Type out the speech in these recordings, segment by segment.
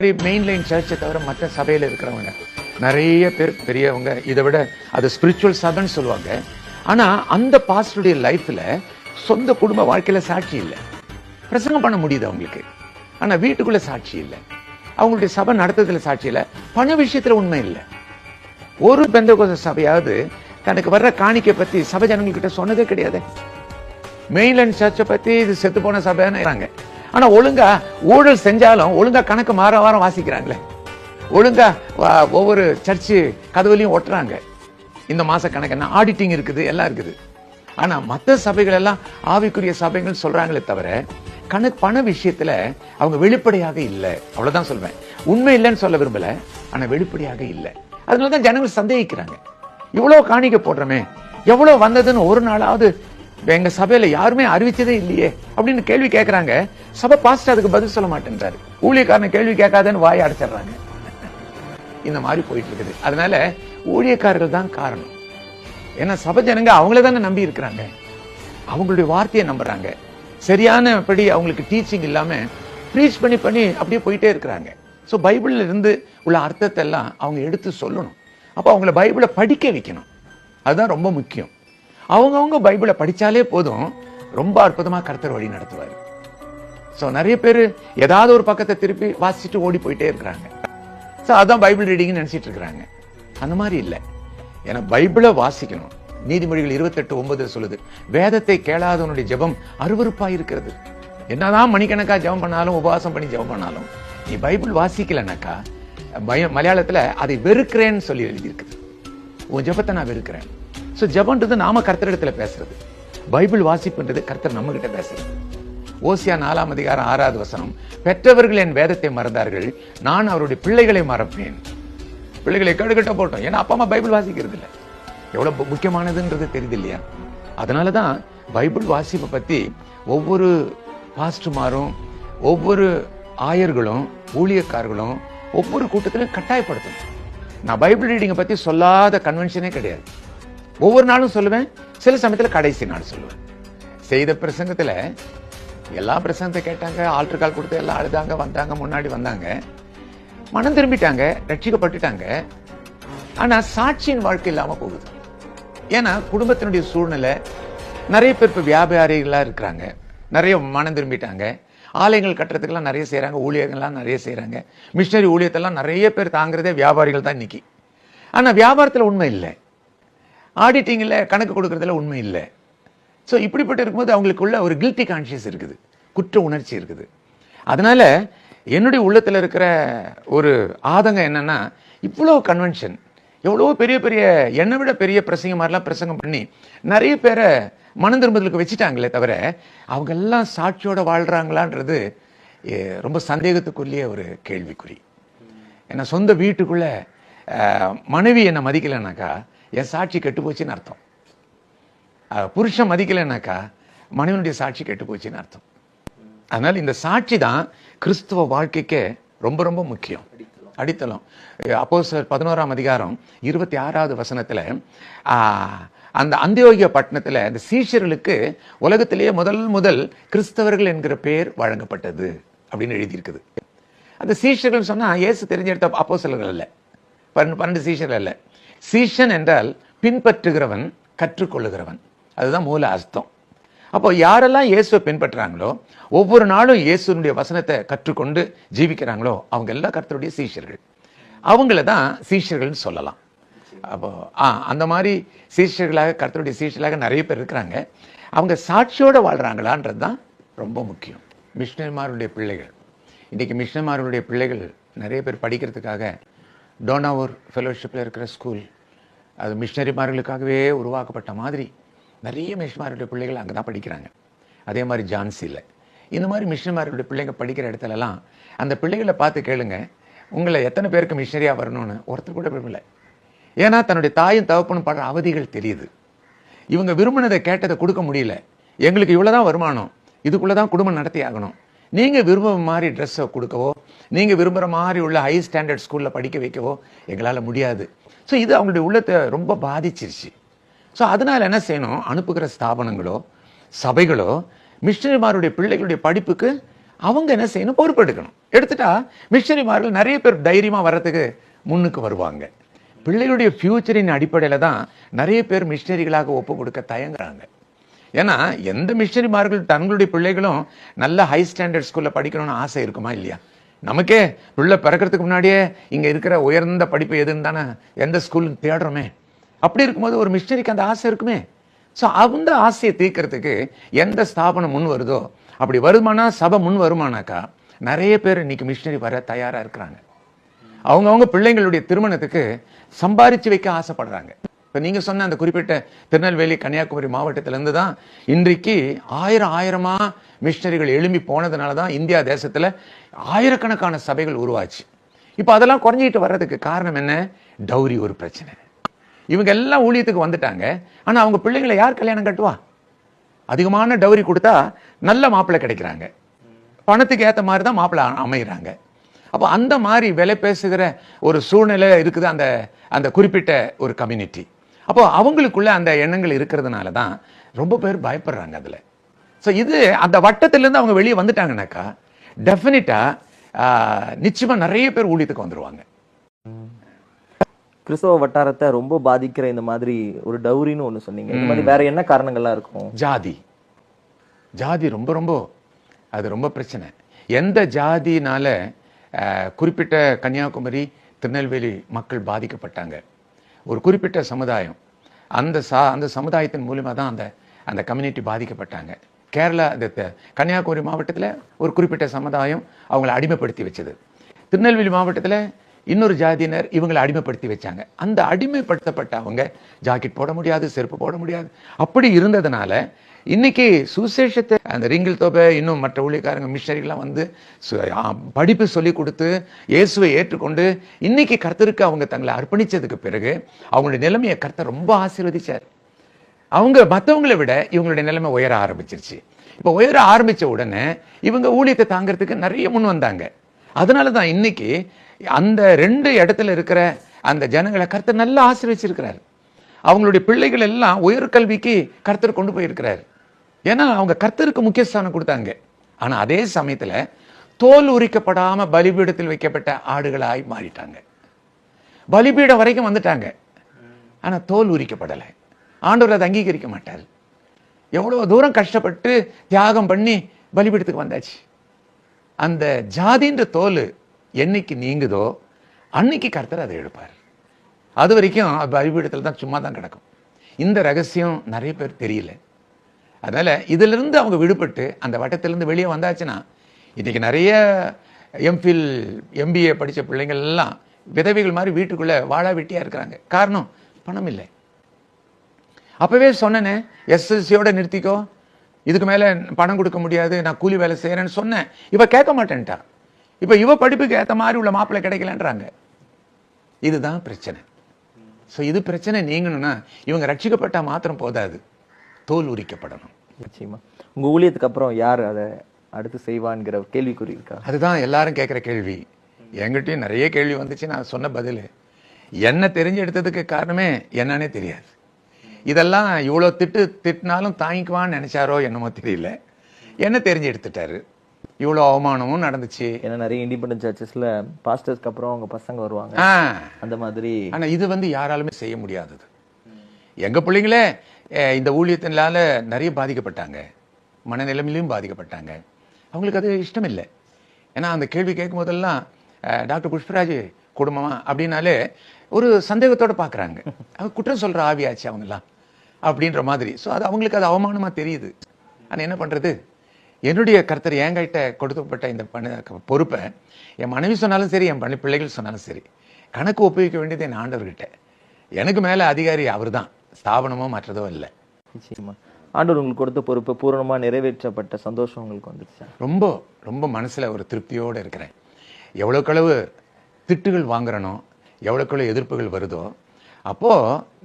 Main line சர்ச்சை தவிர மற்ற சபையில் இருக்கிறவங்க நிறைய பேர் பெரியவங்க இதை விட அது ஸ்பிரிச்சுவல் சபைன்னு சொல்லுவாங்க. ஆனா அந்த பாஸ்டருடைய லைஃப்ல சொந்த குடும்ப வாழ்க்கையில சாட்சி இல்லை. பிரசங்கம் பண்ண முடியுது அவங்களுக்கு ஆனா வீட்டுக்குள்ள சாட்சி இல்லை. அவங்களுடைய சபை நடத்துறதுல சாட்சி இல்லை. பண விஷயத்துல உண்மை இல்லை. ஒரு பெந்தகோச சபையாவது தனக்கு வர்ற காணிக்கை பத்தி சபை ஜனங்கள்கிட்ட சொன்னதே கிடையாது. மெயின்லைன் சர்ச்சை பத்தி இது செத்து போன சபைன்னு ஆனா ஒழுங்கா ஊழல் செஞ்சாலும் ஒழுங்கா கணக்கு மாற வாரம் வாசிக்கிறாங்களே. ஒழுங்கா ஒவ்வொரு சர்ச்சு கதவுலையும் ஒட்டுறாங்க. இந்த மாச கணக்கு என்ன? ஆடிட்டிங் இருக்குது எல்லாம் இருக்குது. ஆனா மத்த சபைகள் எல்லாம் ஆவிக்குரிய சபைகள் சொல்றாங்களே தவிர கணக்கு பண விஷயத்துல அவங்க வெளிப்படையாக இல்லை. அவ்வளவுதான் சொல்வேன். உண்மை இல்லைன்னு சொல்ல விரும்பல ஆனா வெளிப்படையாக இல்லை. அதனாலதான் ஜனங்கள் சந்தேகிக்கிறாங்க. இவ்வளவு காணிக்க போடுறோமே எவ்வளவு வந்ததுன்னு ஒரு நாளாவது எங்க சபையில யாருமே அறிவிச்சதே இல்லையே அப்படின்னு கேள்வி கேட்கறாங்க சபை பாஸ்டர் அதுக்கு பதில் சொல்ல மாட்டேன்றாரு. ஊழியக்காரன் கேள்வி கேட்காதன்னு வாயை அடைச்சிடுறாங்க. இந்த மாதிரி போயிட்டு இருக்குது அதனால ஊழியக்காரர்கள் தான் காரணம். ஏன்னா சபை ஜனங்க அவங்கள தானே நம்பி இருக்கிறாங்க. அவங்களுடைய வார்த்தையை நம்புறாங்க. சரியானபடி அவங்களுக்கு டீச்சிங் இல்லாம ப்ரீச் பண்ணி பண்ணி அப்படியே போயிட்டே இருக்கிறாங்க. ஸோ பைபிள்ல இருந்து உள்ள அர்த்தத்தை எல்லாம் அவங்க எடுத்து சொல்லணும். அப்போ அவங்கள பைபிளை படிக்க வைக்கணும். அதுதான் ரொம்ப முக்கியம். அவங்கவுங்க பைபிளை படிச்சாலே போதும். ரொம்ப அற்புதமா கருத்தர் வழி நடத்துவார். ஸோ நிறைய பேர் ஏதாவது ஒரு பக்கத்தை திருப்பி வாசிச்சுட்டு ஓடி போயிட்டே இருக்கிறாங்க. ஸோ அதான் பைபிள் ரீடிங்னு நினைச்சிட்டு இருக்கிறாங்க. அந்த மாதிரி இல்லை. ஏன்னா பைபிளை வாசிக்கணும். நீதிமொழிகள் இருபத்தெட்டு ஒன்பது சொல்லுது வேதத்தை கேளாதவனுடைய ஜெபம் அருவருப்பா இருக்கிறது. என்னதான் மணிக்கணக்கா ஜெபம் பண்ணாலும் உபவாசம் பண்ணி ஜெபம் பண்ணாலும் நீ பைபிள் வாசிக்கலனாக்கா பய- மலையாளத்துல அதை வெறுக்கிறேன்னு சொல்லி எழுதியிருக்குது உன் ஜெபத்தை நான் வெறுக்கிறேன். ஸோ ஜபன்றது நாம கர்த்தரிடத்துல பேசுறது. பைபிள் வாசிப்புன்றது கர்த்தர் நம்ம கிட்ட பேசுறது. ஓசியா நாலாம் அதிகாரம் ஆறாவது வசனம் பெற்றவர்கள் என் வேதத்தை மறந்தார்கள் நான் அவருடைய பிள்ளைகளை மறப்பேன். பிள்ளைகளை கடுகட்ட போட்டோம். ஏன்னா அப்பா அம்மா பைபிள் வாசிக்கிறது இல்லை. எவ்வளவு முக்கியமானதுன்றது தெரியுது இல்லையா அதனால தான் பைபிள் வாசிப்பை பத்தி ஒவ்வொரு பாஸ்டுமாரும் ஒவ்வொரு ஆயர்களும் ஊழியக்காரர்களும் ஒவ்வொரு கூட்டத்திலும் கட்டாயப்படுத்தணும். நான் பைபிள் ரீடிங்கை பத்தி சொல்லாத கன்வென்ஷனே கிடையாது. ஒவ்வொரு நாளும் சொல்லுவேன் சில சமயத்தில் கடைசி நாள் சொல்லுவேன். செய்த பிரசங்கத்தில் எல்லா பிரசங்கத்தை கேட்டாங்க ஆல்ட்ரு கால் கொடுத்து எல்லாம் அழுதாங்க வந்தாங்க முன்னாடி வந்தாங்க. மனம் திரும்பிட்டாங்க ரட்சிக்கப்பட்டுட்டாங்க. ஆனால் சாட்சியின் வாழ்க்கை இல்லாமல் போகுது. ஏன்னா குடும்பத்தினுடைய சூழ்நிலை நிறைய பேர் இப்போ வியாபாரிகளாக இருக்கிறாங்க. நிறைய மனம் திரும்பிட்டாங்க. ஆலயங்கள் கட்டுறதுக்கெல்லாம் நிறைய செய்கிறாங்க ஊழியர்கள்லாம் நிறைய செய்கிறாங்க மிஷினரி ஊழியத்தெல்லாம் நிறைய பேர் தாங்கிறதே வியாபாரிகள் தான் இன்னைக்கு. ஆனால் வியாபாரத்தில் உண்மை இல்லை. ஆடிட்டிங்கில் கணக்கு கொடுக்குறதுல உண்மை இல்லை. ஸோ இப்படிப்பட்டு இருக்கும்போது அவங்களுக்குள்ள ஒரு கில்ட்டி கான்ஷியஸ் இருக்குது. குற்ற உணர்ச்சி இருக்குது. அதனால் என்னுடைய உள்ளத்தில் இருக்கிற ஒரு ஆதங்கம் என்னென்னா இவ்வளோ கன்வென்ஷன் எவ்வளோ பெரிய பெரிய என்னை விட பெரிய பிரசங்க மாதிரிலாம் பிரசங்கம் பண்ணி நிறைய பேரை மனம் திரும்புதலுக்கு வச்சுட்டாங்களே தவிர அவங்க எல்லாம் சாட்சியோட ரொம்ப சந்தேகத்துக்குரிய ஒரு கேள்விக்குறி. ஏன்னா சொந்த வீட்டுக்குள்ளே மனைவி என்னை மதிக்கலைனாக்கா என் சாட்சி கெட்டு போச்சுன்னு அர்த்தம் புருஷன் மதிக்கலைனாக்கா மனைவனுடைய சாட்சி கெட்டு போச்சுன்னு அர்த்தம். அதனால் இந்த சாட்சி தான் கிறிஸ்துவ வாழ்க்கைக்கே ரொம்ப ரொம்ப முக்கியம். அடித்தளம். அப்போ சார் பதினோராம் அதிகாரம் இருபத்தி ஆறாவது வசனத்தில் அந்த அந்தியோகிய பட்டணத்தில் அந்த சீஷர்களுக்கு உலகத்திலேயே முதல் முதல் கிறிஸ்தவர்கள் என்கிற பெயர் வழங்கப்பட்டது அப்படின்னு எழுதியிருக்குது. அந்த சீஷர்கள் சொன்னால் இயேசு தெரிஞ்செடுத்த அப்போஸ்தலர்கள் அல்ல. பன்னெண்டு பன்னெண்டு சீஷர்கள் அல்ல. சீஷன் என்றால் பின்பற்றுகிறவன் கற்றுக்கொள்ளுகிறவன். அதுதான் மூல அர்த்தம். அப்போ யாரெல்லாம் இயேசுவை பின்பற்றுறாங்களோ ஒவ்வொரு நாளும் இயேசுனுடைய வசனத்தை கற்றுக்கொண்டு ஜீவிக்கிறாங்களோ அவங்க எல்லாம் கர்த்தருடைய சீஷர்கள். அவங்கள தான் சீஷர்கள்னு சொல்லலாம். அப்போ ஆ அந்த மாதிரி சீஷர்களாக கர்த்தருடைய சீஷர்களாக நிறைய பேர் இருக்கிறாங்க. அவங்க சாட்சியோட வாழ்கிறாங்களான்றது தான் ரொம்ப முக்கியம். மிஷினரிமாருடைய பிள்ளைகள். இன்னைக்கு மிஷினரிமாருடைய பிள்ளைகள் நிறைய பேர் படிக்கிறதுக்காக டோனாவூர் ஃபெலோஷிப்பில் இருக்கிற ஸ்கூல் அது மிஷினரிமார்களுக்காகவே உருவாக்கப்பட்ட மாதிரி நிறைய மிஷினரிமாருடைய பிள்ளைகள் அங்கே தான் படிக்கிறாங்க. அதே மாதிரி ஜான்சியில் இந்த மாதிரி மிஷினரிமாருடைய பிள்ளைங்க படிக்கிற இடத்துலலாம் அந்த பிள்ளைகளை பார்த்து கேளுங்க. உங்களை எத்தனை பேருக்கு மிஷினரியாக வரணும்னு ஒருத்தர் கூட விரும்பல. ஏன்னா தன்னுடைய தாயும் தகப்பனும் படுற அவதிகள் தெரியுது. இவங்க விரும்பினதை கேட்டதை கொடுக்க முடியல. எங்களுக்கு இவ்வளோ தான் வருமானம். இதுக்குள்ளே தான் குடும்பம் நடத்தி ஆகணும் நீங்கள் விரும்புகிற மாதிரி ட்ரெஸ்ஸை கொடுக்கவோ நீங்கள் விரும்புகிற மாதிரி உள்ள ஹை ஸ்டாண்டர்ட் ஸ்கூலில் படிக்க வைக்கவோ எங்களால் முடியாது. ஸோ இது அவங்களுடைய உள்ளத்தை ரொம்ப பாதிச்சிருச்சு. ஸோ அதனால் என்ன செய்யணும்? அனுப்புகிற ஸ்தாபனங்களோ சபைகளோ மிஷினரிமாருடைய பிள்ளைகளுடைய படிப்புக்கு அவங்க என்ன செய்யணும்? பொறுப்பு எடுக்கணும் எடுத்துட்டா மிஷினரிமார்கள் நிறைய பேர் தைரியமாக வர்றதுக்கு முன்னுக்கு வருவாங்க. பிள்ளைகளுடைய ஃப்யூச்சரின் அடிப்படையில் தான் நிறைய பேர் மிஷினரிகளாக ஒப்பு கொடுக்க தயங்குறாங்க. ஏன்னா எந்த மிஷினரிமார்கள் தங்களுடைய பிள்ளைகளும் நல்ல ஹை ஸ்டாண்டர்ட் ஸ்கூலில் படிக்கணும்னு ஆசை இருக்குமா இல்லையா? நமக்கே பிள்ளை பிறக்கிறதுக்கு முன்னாடியே இங்கே இருக்கிற உயர்ந்த படிப்பு எதுன்னு தானே எந்த ஸ்கூல் தேடுறோமே. அப்படி இருக்கும்போது ஒரு மிஷினரிக்கு அந்த ஆசை இருக்குமே. ஸோ அந்த ஆசையை தீர்க்கறதுக்கு எந்த ஸ்தாபனம் முன் வருதோ அப்படி வருமானா சபை முன் வருமானாக்கா நிறைய பேர் இன்னைக்கு மிஷினரி வர தயாராக இருக்கிறாங்க. அவங்கவுங்க பிள்ளைங்களுடைய திருமணத்துக்கு சம்பாரிச்சு வைக்க ஆசைப்படுறாங்க. இப்போ நீங்க சொன்ன அந்த குறிப்பிட்ட திருநெல்வேலி கன்னியாகுமரி மாவட்டத்திலிருந்து தான் இன்றைக்கு ஆயிரம் ஆயிரமா மிஷினரிகள் எழும்பி போனதுனால தான் இந்தியா தேசத்துல ஆயிரக்கணக்கான சபைகள் உருவாச்சு. இப்போ அதெல்லாம் குறைஞ்சிட்டு வர்றதுக்கு காரணம் என்ன? டௌரி ஒரு பிரச்சனை. இவங்க எல்லாம் ஊழியத்துக்கு வந்துட்டாங்க. ஆனா அவங்க பிள்ளைங்களை யார் கல்யாணம் கட்டுவா? அதிகமான டௌரி கொடுத்தா நல்ல மாப்பிள்ளை கிடைக்கிறாங்க. பணத்துக்கு ஏத்த மாதிரி தான் மாப்பிள்ளை அமைகிறாங்க அப்போ அந்த மாதிரி விலை பேசுகிற ஒரு சூழ்நிலை இருக்குது அந்த அந்த குறிப்பிட்ட ஒரு கம்யூனிட்டி. அப்போ அவங்களுக்குள்ள அந்த எண்ணங்கள் இருக்கிறதுனால தான் ரொம்ப பேர் பயப்படுறாங்க அதுல. ஸோ இது அந்த வட்டத்திலேருந்து அவங்க வெளியே வந்துட்டாங்கனாக்கா டெஃபினட்டா நிச்சயமா நிறைய பேர் ஊழியத்துக்கு வந்துருவாங்க. கிறிஸ்தவ வட்டாரத்தை ரொம்ப பாதிக்கிற இந்த மாதிரி ஒரு டௌரின்னு ஒண்ணு சொன்னீங்க. இந்த மாதிரி வேற என்ன காரணங்கள்லாம் இருக்கும்? ஜாதி. ஜாதி ரொம்ப ரொம்ப அது ரொம்ப பிரச்சனை. எந்த ஜாதினால குறிப்பிட்ட கன்னியாகுமரி திருநெல்வேலி மக்கள் பாதிக்கப்பட்டாங்க? ஒரு குறிப்பிட்ட சமுதாயம். அந்த சா அந்த சமுதாயத்தின் மூலியமா தான் அந்த அந்த கம்யூனிட்டி பாதிக்கப்பட்டாங்க. கேரளா இந்த கன்னியாகுமரி மாவட்டத்தில் ஒரு குறிப்பிட்ட சமுதாயம் அவங்கள அடிமைப்படுத்தி வச்சது. திருநெல்வேலி மாவட்டத்தில் இன்னொரு ஜாதியினர் இவங்களை அடிமைப்படுத்தி வச்சாங்க. அந்த அடிமைப்படுத்தப்பட்ட அவங்க ஜாக்கெட் போட முடியாது செருப்பு போட முடியாது. அப்படி இருந்ததுனால இன்னைக்கு சுசேஷத்தை அந்த ரிங்கில் தொகை இன்னும் மற்ற ஊழியக்காரங்க மிஷனரிகள்லாம் வந்து சு- படிப்பு சொல்லி கொடுத்து இயேசுவை ஏற்றுக்கொண்டு இன்னைக்கு கர்த்தருக்கு அவங்க தங்களை அர்ப்பணிச்சதுக்கு பிறகு அவங்களுடைய நிலைமையை கர்த்தர் ரொம்ப ஆசீர்வதிச்சார். அவங்க மற்றவங்களை விட இவங்களுடைய நிலைமை உயர ஆரம்பிச்சிருச்சு. இப்போ உயர ஆரம்பிச்ச உடனே இவங்க ஊழியத்தை தாங்கிறதுக்கு நிறைய முன் வந்தாங்க. அதனால தான் இன்னைக்கு அந்த ரெண்டு இடத்துல இருக்கிற அந்த ஜனங்களை கர்த்தர் நல்லா ஆசீர்வச்சிருக்கிறார். அவங்களுடைய பிள்ளைகள் எல்லாம் உயர்கல்விக்கு கர்த்தர் கொண்டு போயிருக்கிறார். ஏன்னா அவங்க கர்த்தருக்கு முக்கியஸ்தானம் கொடுத்தாங்க. ஆனால் அதே சமயத்தில் தோல் உரிக்கப்படாமல் பலிபீடத்தில் வைக்கப்பட்ட ஆடுகளாய் மாறிட்டாங்க. பலிபீடம் வரைக்கும் வந்துட்டாங்க. ஆனால் தோல் உரிக்கப்படலை. ஆண்டவர் அதை அங்கீகரிக்க மாட்டார். எவ்வளோ தூரம் கஷ்டப்பட்டு தியாகம் பண்ணி பலிபீடத்துக்கு வந்தாச்சு. அந்த ஜாதின்ற தோல் என்னைக்கு நீங்குதோ அன்னைக்கு கர்த்தர் அதை எடுப்பார். அது வரைக்கும் பலிபீடத்தில் தான் சும்மா தான் கிடக்கும். இந்த ரகசியம் நிறைய பேர் தெரியல. அதனால் இதிலிருந்து அவங்க விடுபட்டு அந்த வட்டத்திலேருந்து வெளியே வந்தாச்சுன்னா இன்றைக்கி நிறைய எம்ஃபில் எம்பிஏ படித்த பிள்ளைங்கள் எல்லாம் விதவைகள் மாதிரி வீட்டுக்குள்ளே வாழா வெட்டியாக இருக்கிறாங்க. காரணம் பணம் இல்லை. அப்போவே சொன்னேனே எஸ்எஸ்சியோட நிறுத்திக்கோ. இதுக்கு மேலே பணம் கொடுக்க முடியாது நான் கூலி வேலை செய்கிறேன்னு சொன்னேன். இவ கேட்க மாட்டேன்ட்டா. இப்போ இவ படிப்புக்கு ஏற்ற மாதிரி உள்ள மாப்பிள்ளை கிடைக்கலன்றாங்க. இதுதான் பிரச்சனை. ஸோ இது பிரச்சனை நீங்கணும்னா இவங்க ரட்சிக்கப்பட்டா மாத்திரம் போதாது. தோல் உரிக்கப்படணும். நிச்சயமா. உங்க ஊழியத்துக்கு அப்புறம் யார் அதை அடுத்து செய்வான்ங்கிற கேள்விக்குறி இருக்கா? அதுதான் எல்லாரும் கேட்குற கேள்வி. என்கிட்டயும் நிறைய கேள்வி வந்துச்சு நான் சொன்ன பதில். என்ன தெரிஞ்சு எடுத்ததுக்கு காரணமே என்னன்னே தெரியாது. இதெல்லாம் இவ்வளோ திட்டு திட்டினாலும் தாங்கிக்குவான்னு நினைச்சாரோ என்னமோ தெரியல. என்ன தெரிஞ்சு எடுத்துட்டாரு இவ்வளோ அவமானமும் நடந்துச்சு. ஏன்னா நிறைய இண்டிபெண்டன்ட் சர்ச்சஸ்ல பாஸ்டர்ஸ்க்கு அப்புறம் அவங்க பசங்க வருவாங்க. அந்த மாதிரி. ஆனா இது வந்து யாராலுமே செய்ய முடியாதது. எங்க பிள்ளைங்களே இந்த ஊழியத்தினால நிறைய பாதிக்கப்பட்டாங்க. மனநிலைமையிலையும் பாதிக்கப்பட்டாங்க. அவங்களுக்கு அது இஷ்டம் இல்லை ஏன்னா அந்த கேள்வி கேட்கும் போதெல்லாம் டாக்டர் புஷ்பராஜ் குடும்பமா அப்படின்னாலே ஒரு சந்தேகத்தோடு பார்க்குறாங்க அவங்க குற்றம் சொல்கிற ஆவியாச்சு அவங்கெல்லாம் அப்படின்ற மாதிரி. ஸோ அது அவங்களுக்கு அது அவமானமாக தெரியுது. ஆனால் என்ன பண்ணுறது என்னுடைய கருத்தர் என்கிட்ட கொடுக்கப்பட்ட இந்த பணி பொறுப்பை என் மனைவி சொன்னாலும் சரி என் பணி பிள்ளைகள் சொன்னாலும் சரி கணக்கு ஒப்புவிக்க வேண்டியது என் ஆண்டவர்கிட்ட. எனக்கு மேலே அதிகாரி அவர் தான் ஸ்தாபனமோ மற்றதோ இல்லை. நிச்சயமா. ஆண்டவர் உங்களுக்கு கொடுத்த பொறுப்பு பூரணமா நிறைவேற்றப்பட்ட சந்தோஷம் உங்களுக்கு வந்துருச்சா. ரொம்ப ரொம்ப மனசுல ஒரு திருப்தியோட இருக்கிறேன். எவ்வளோக்களவு திட்டுகள் வாங்குறனோ எவ்வளோக்களவு எதிர்ப்புகள் வருதோ அப்போ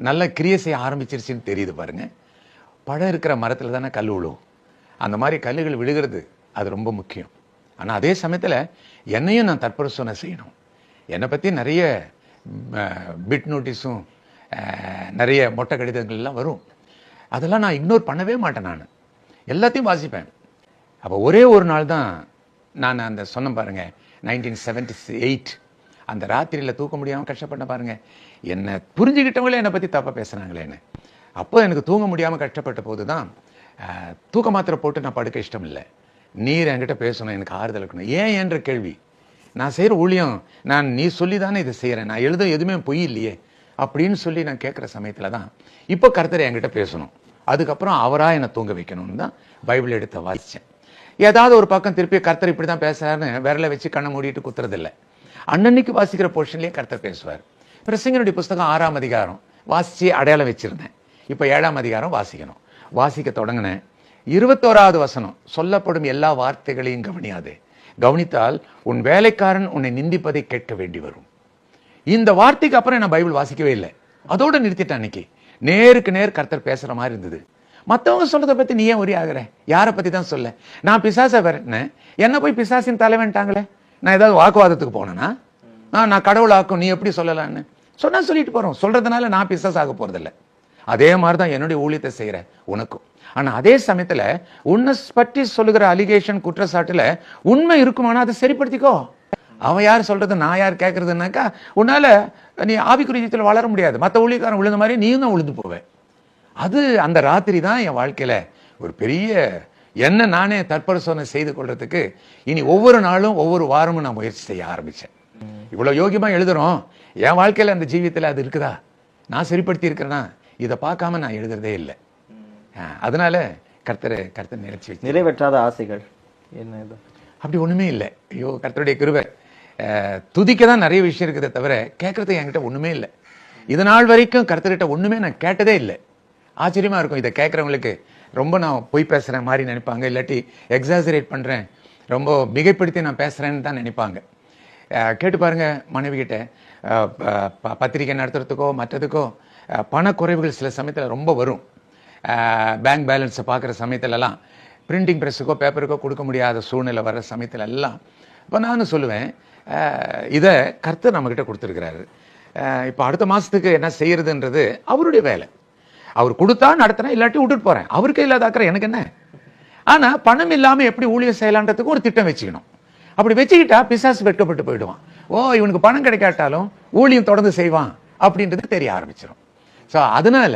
நல்ல கிரியை செய்ய ஆரம்பிச்சிருச்சுன்னு தெரியுது பாருங்க. பழம் இருக்கிற மரத்துல தானே கல் விழும் அந்த மாதிரி கல்லுகள் விழுகிறது அது ரொம்ப முக்கியம். ஆனா அதே சமயத்துல என்னையும் நான் தற்பரிசோதனை செய்யணும். என்னை பத்தி நிறைய பிட் நோட்டீஸும் நிறைய மொட்டை கடிதங்கள்லாம் வரும். அதெல்லாம் நான் இக்னோர் பண்ணவே மாட்டேன் நான். எல்லாத்தையும் வாசிப்பேன். அப்போ ஒரே ஒரு நாள் தான் நான் அந்த சொன்ன பாருங்கள் நைன்டீன் செவன்டி எயிட் அந்த ராத்திரியில் தூக்க முடியாமல் கஷ்டப்பட்ட பாருங்கள் என்னை புரிஞ்சுக்கிட்டவங்களே என்னை பற்றி தப்பாக பேசுனாங்களேன்னு அப்போ எனக்கு தூங்க முடியாமல் கஷ்டப்பட்ட போது தான் தூக்க மாத்திரை போட்டு நான் படுக்க இஷ்டம் இல்லை. நீர் என்கிட்ட பேசணும் எனக்கு ஆறுதல் இருக்கணும். ஏன் என்ற கேள்வி. நான் செய்கிற ஊழியம் நான் நீ சொல்லி தானே இதை செய்கிறேன் நான் எழுத எதுவுமே பொய் இல்லையே. அப்படின்னு சொல்லி நான் கேட்குற சமயத்தில் தான் இப்போ கர்த்தர் என்கிட்ட பேசணும். அதுக்கப்புறம் அவராக என்னை தூங்க வைக்கணும்னு தான் பைபிள் எடுத்து வாசித்தேன் ஏதாவது ஒரு பக்கம் திருப்பி கர்த்தர் இப்படி தான் பேசுகிறாருன்னு விரலை வச்சு கண்ணை மூடிட்டு குத்துறதில்லை. அன்னன்னைக்கு வாசிக்கிற போர்ஷன்லேயே கர்த்தர் பேசுவார். பிரசங்கனுடைய புஸ்தகம் ஆறாம் அதிகாரம் வாசிச்சு அடையாளம் வச்சிருந்தேன். இப்போ ஏழாம் அதிகாரம் வாசிக்கணும். வாசிக்க தொடங்கினேன். இருபத்தோராவது வசனம் சொல்லப்படும் எல்லா வார்த்தைகளையும் கவனியாது. கவனித்தால் உன் வேலைக்காரன் உன்னை நிந்திப்பதை கேட்க வேண்டி வரும். இந்த வார்த்தைக்கு அப்புறம் நான் பைபிள் வாசிக்கவே இல்லை. அதோட நிறுத்திட்டேன் அன்னைக்கு. நேருக்கு நேர் கர்த்தர் பேசுற மாதிரி இருந்தது. மத்தவங்க சொல்றதை பத்தி நீ ஏன் ஒரே ஆகிற? யாரை பத்தி தான் சொல்ல? நான் பிசாசை விரட்டினேன் என்ன? போய் பிசாசின் தலைவன்ட்டாங்களே? நான் ஏதாவது வாக்குவாதத்துக்கு போனேன்னா நான் நான் கடவுள் ஆக்கும் நீ எப்படி சொல்லலான்னு சொன்னா சொல்லிட்டு போறோம். சொல்றதுனால நான் பிசாஸ் ஆக போறதில்ல. அதே மாதிரி தான் என்னுடைய ஊழியத்தை செய்யற உனக்கும். ஆனா அதே சமயத்துல உன்னை பற்றி சொல்லுகிற அலிகேஷன் குற்றச்சாட்டுல உண்மை இருக்குமானா அதை சரிப்படுத்திக்கோ. அவன் யார் சொல்றது நான் யார் கேட்கறதுனாக்கா உன்னால நீ ஆவிக்குரியத்தில் வளர முடியாது. மற்ற ஊழியக்காரன் விழுந்த மாதிரி நீயும் தான் விழுந்து போவே. அது அந்த ராத்திரி தான் என் வாழ்க்கையில ஒரு பெரிய என்ன நானே தற்பரிசோதனை செய்து கொள்றதுக்கு இனி ஒவ்வொரு நாளும் ஒவ்வொரு வாரமும் நான் முயற்சி செய்ய ஆரம்பிச்சேன். இவ்வளவு யோகியமா எழுதுறோம். என் வாழ்க்கையில அந்த ஜீவியத்துல அது இருக்குதா? நான் சரிப்படுத்தி இருக்கிறேனா? இதை பார்க்காம நான் எழுதுறதே இல்லை. அதனால கர்த்தரை கர்த்தர் நிறைவேற்றாத ஆசைகள் என்ன இது? அப்படி ஒண்ணுமே இல்லை. ஐயோ கர்த்தருடைய அஹ், துதிக்க தான் நிறைய விஷயம் இருக்குதே தவிர கேட்கறது என்கிட்ட ஒன்றுமே இல்லை. இது நாள் வரைக்கும் கருத்துக்கிட்ட ஒன்றுமே நான் கேட்டதே இல்லை. ஆச்சரியமாக இருக்கும் இதை கேட்குறவங்களுக்கு ரொம்ப நான் பொய் பேசுகிற மாதிரி நினைப்பாங்க. இல்லாட்டி எக்ஸாசரேட் பண்ணுறேன் ரொம்ப மிகைப்படுத்தி நான் பேசுகிறேன்னு தான் நினைப்பாங்க. கேட்டு பாருங்கள் மனைவிகிட்ட. ப- பத்திரிக்கை நடத்துறதுக்கோ மற்றதுக்கோ பண பணக்குறைவுகள் சில சமயத்தில் ரொம்ப வரும். பேங்க் பேலன்ஸை பார்க்குற சமயத்துலலாம் பிரிண்டிங் ப்ரெஸ்ஸுக்கோ பேப்பருக்கோ கொடுக்க முடியாத சூழ்நிலை வர்ற சமயத்துல எல்லாம் இப்போ நானும் சொல்லுவேன் இதை கர்த்தர் நம்மக்கிட்ட கொடுத்துருக்கிறாரு. இப்போ அடுத்த மாதத்துக்கு என்ன செய்யறதுன்றது அவருடைய வேலை. அவர் கொடுத்தா நடத்தினா இல்லாட்டி விட்டுட்டு போகிறேன் அவருக்கு இல்லாத அக்கறை எனக்கு என்ன? ஆனால் பணம் இல்லாமல் எப்படி ஊழியம் செய்யலான்றதுக்கு ஒரு திட்டம் வச்சுக்கணும். அப்படி வச்சுக்கிட்டா பிசாசு வெட்கப்பட்டு போயிடுவான். ஓ இவனுக்கு பணம் கிடைக்காட்டாலும் ஊழியம் தொடர்ந்து செய்வான் அப்படின்றது தெரிய ஆரம்பிச்சிடும் ஸோ அதனால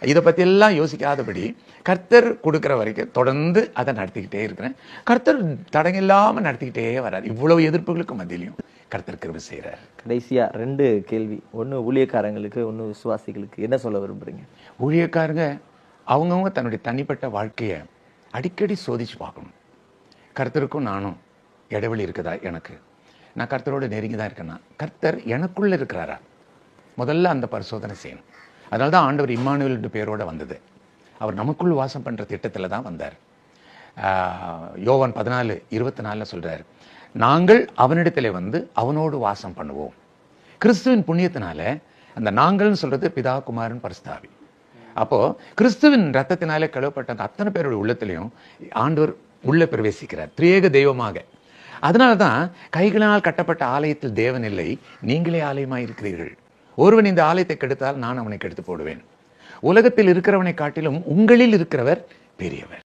இதை பத்தி எல்லாம் யோசிக்காதபடி கர்த்தர் கொடுக்கிற வரைக்கும் தொடர்ந்து அதை நடத்திக்கிட்டே இருக்கிறேன். கர்த்தர் தடங்கில்லாம நடத்திக்கிட்டே வர்றார் இவ்வளவு எதிர்ப்புகளுக்கு மத்தியிலையும் கர்த்தர் கிருபை செய்கிறார் கடைசியா ரெண்டு கேள்வி. ஒண்ணு ஊழியக்காரங்களுக்கு ஒண்ணு விசுவாசிகளுக்கு. என்ன சொல்ல விரும்புறீங்க? ஊழியக்காரங்க அவங்கவுங்க தன்னுடைய தனிப்பட்ட வாழ்க்கையை அடிக்கடி சோதிச்சு பார்க்கணும். கர்த்தருக்கும் நானும் இடைவெளி இருக்குதா எனக்கு? நான் கர்த்தரோட நெருங்கி தான் இருக்கேனா? கர்த்தர் எனக்குள்ள இருக்கிறாரா? முதல்ல அந்த பரிசோதனை செய்யணும். அதனால தான் ஆண்டவர் இம்மானுவேல் என்ற பேரோட வந்தது. அவர் நமக்குள் வாசம் பண்ணுற திட்டத்தில் தான் வந்தார். யோவான் பதினாலு இருபத்தி நாலில் சொல்கிறார் நாங்கள் அவனிடத்தில் வந்து அவனோடு வாசம் பண்ணுவோம். கிறிஸ்துவின் புண்ணியத்தினால அந்த நாங்கள்னு சொல்கிறது பிதா குமாரன் பரிஸ்தாவி அப்போது கிறிஸ்துவின் ரத்தத்தினாலே கழுவப்பட்ட அந்த அத்தனை பேருடைய உள்ளத்திலையும் ஆண்டவர் உள்ளே பிரவேசிக்கிறார் திரியேக தெய்வமாக. அதனால தான் கைகளால் கட்டப்பட்ட ஆலயத்தில் தேவன் இல்லை நீங்களே ஆலயமாக இருக்கிறீர்கள் ஒருவன் இந்த ஆலயத்தை கெடுத்தால் நான் அவனை கெடுத்து போடுவேன். உலகத்தில் இருக்கிறவனை காட்டிலும் உங்களில் இருக்கிறவர் பெரியவர்.